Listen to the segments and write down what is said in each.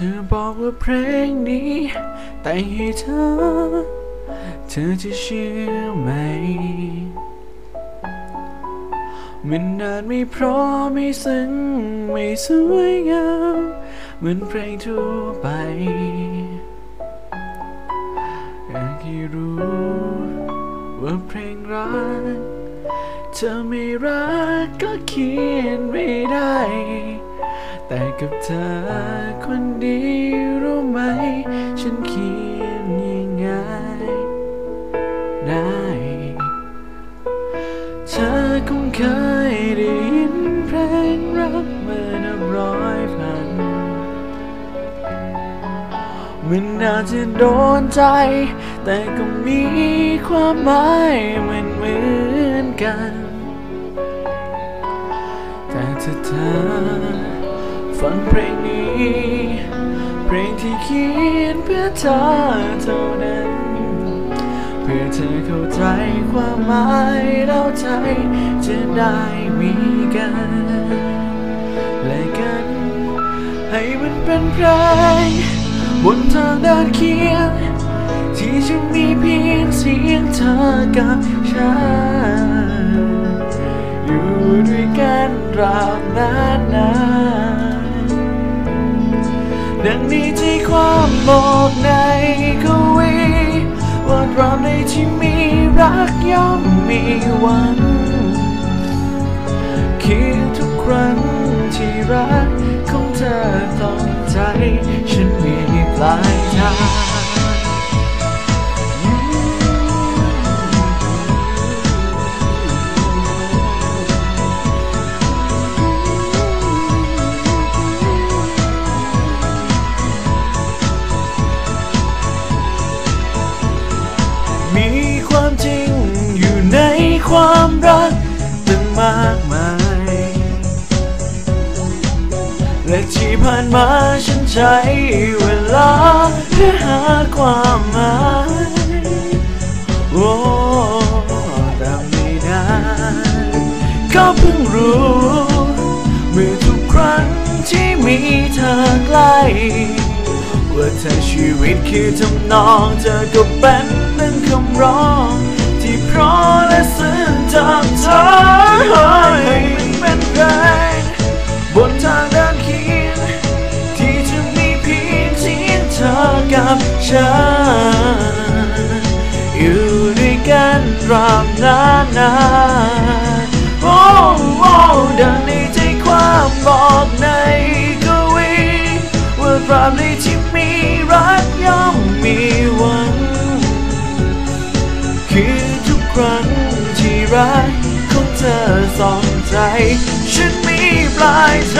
ธอบอกว่าเพลงนี้แต่งให้เธอ เธอจะเชื่อไหม มันอาจไม่เพราะไม่ซึ้งไม่สวยงามเหมือนเพลงทั่วไปอยากให้รู้ว่าเพลงรัก เธอไม่รักก็เขียนไม่ได้ แต่กับเธอคน เคยได้ยินเพลงรักเมานับร้อยพัน มันอาจจะโดนใจ แต่ก็มีความหมายเหมือนเหมือนกัน แต่ถ้าเธอฟังเพลงนี้ เพลงที่เขียนเพื่อเธอเท่านั้น เพื่อเธอเข้าใจความหมายแล้วใจจะได้มีกัน และกัน ให้มันเป็นเพลงบนทางเดินเคียง ที่จะมีเพียงเสียงเธอกับฉัน อยู่ด้วยกันตราบนานนานดังนี้ที่ความบอกใน กวีว่าตราบใดที่มีรักย่อมมีวัน และที่ผ่านมาฉันใช้เวลาเพื่อหาความหมายโอ้แต่ไม่นานก็เพิ่งรู้เมื่อทุกครั้งที่มีเธอใกล้ว่าถ้าชีวิตคือทำนองเธอก็เป็นหนึ่งคำร้อง ที่เพราะและซึ้งจากเธอ ฉัน อยู่ด้วยกันตราบนานนานโอ้โอ้ดังในใจความบอกในกวีว่าตราบใดที่มีรักย่อมมีวันคือทุกครั้งที่รักของเธอส่องใจ ฉันมีปลายท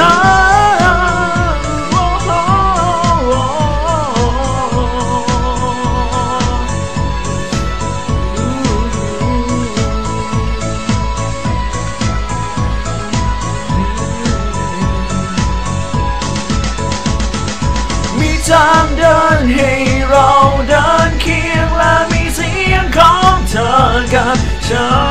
Show